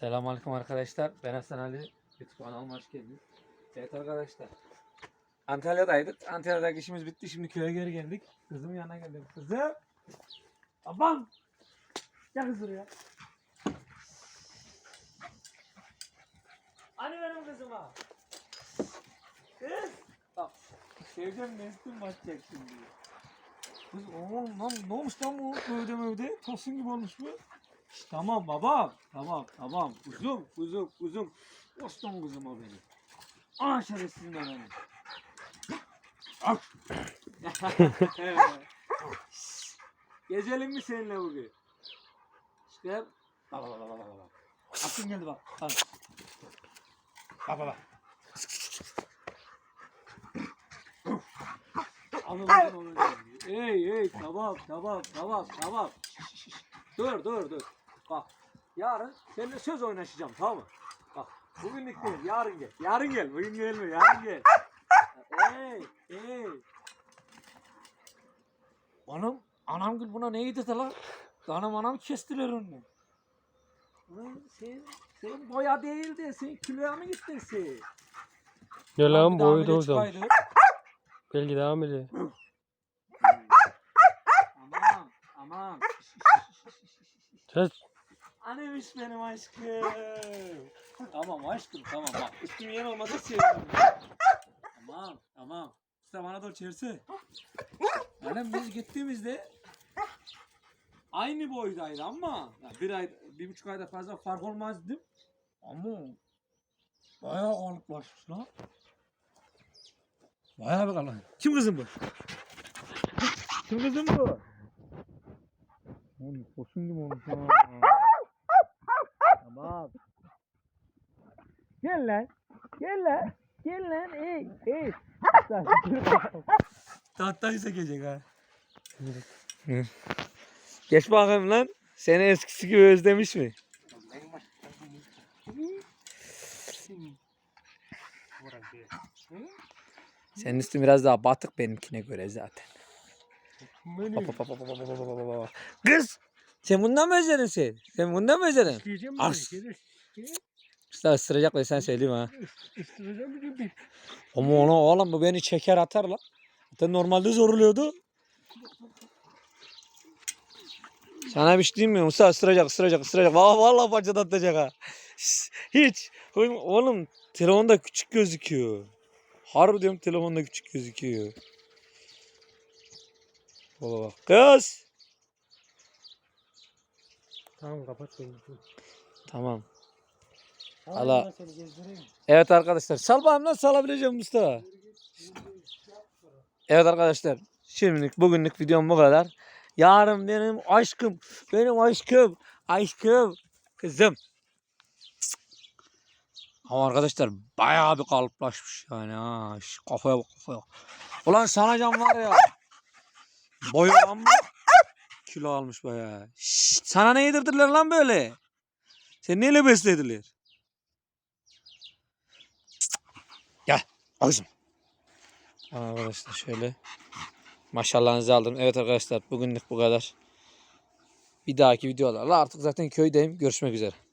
Selamünaleyküm arkadaşlar. Ben Hasan Ali. YouTube kanalıma hoş geldiniz. Evet arkadaşlar. Antalya'daydık. Antalya'daki işimiz bitti. Şimdi köye geri geldik. Kızımın yanına geldim. Kızım. Babam. Gel kız buraya. Hani benim kızıma? Kız. Bak. Seveceğim neslim batacak şimdi. Kız oğlum lan ne olmuş lan bu köyde mövde? Tosun gibi olmuş bu. Tamam babam. Tamam tamam. Kuzum kuzum kuzum. Osman kuzum o benim. Aa şerefsizim benim. Şş, Gezelim mi seninle bugün? İşte bak bak bak bak bak. Aklım geldi bak. Bak bak bak. Anladın onu. Ey ey tamam tamam tamam tamam. Dur dur dur. Bak yarın seninle söz oynaşacağım tamam mı? Bak bugünlük değil yarın gel. Yarın gel bugün gelme yarın gel. Ey ey. Anam anam gül buna ne yedirdi lan? Anam anam kestiler onu. Ulan sen, sen boya değil de sen kiloya mı gittin sen? Ya Lan daha boyu da uzamış. çıkaydı. Belki devam ediyor. Aman aman. Ses. Annemiş benim aşkım. tamam aşkım tamam bak üstüm yen olmasa sevinirim. tamam tamam. İşte bana doğru çevirse. Annem biz gittiğimizde aynı boydaydı ama ya bir ay bir buçuk ayda fazla fark olmaz dedim. Ama bayağı kalıplaşmış lan. Bayağı bir kalıp. Kim kızım bu? Kim kızım bu? Oğlum koşun gibi olmuş ha. Gel lan. Gel lan. Gel lan. Ey. Ey. Tahtayı sekecek ha. Geç bakayım lan. Seni eskisi gibi özlemiş mi? Senin üstün biraz daha batık benimkine göre zaten. Hop. Kız! Sen bundan mı özledin sen? Sen bundan mı özledin? Arslan. Usta ısıracaklar sen söyleyeyim ha. Isıracağım bir. Ama onu oğlum bu beni çeker atar lan. Zaten normalde zorluyordu. Sana bir şey diyeyim mi? Musa ısıracak ısıracak ısıracak. Vallahi, vallahi paçada atacak ha. Hiç. Oğlum telefonda küçük gözüküyor. Harbi diyorum telefonda küçük gözüküyor. Valla bak. Kız. Tamam kapat beni. Tamam. Allah-. Evet arkadaşlar. Sal bakayım nasıl salabileceğim Mustafa. Evet arkadaşlar. Şimdilik bugünlük videom bu kadar. Yarın benim aşkım. Benim aşkım. Aşkım. Kızım. Ama arkadaşlar bayağı bir kalıplaşmış yani ha. Kafaya bak kafaya. Ulan sana can var ya. Boyu amma kilo almış bayağı. Şşt, sana ne yedirdiler lan böyle? Sen neyle beslediler? Al kızım. Arkadaşlar şöyle. Maşallahınızı aldım. Evet arkadaşlar bugünlük bu kadar. Bir dahaki videolarla artık zaten köydeyim. Görüşmek üzere.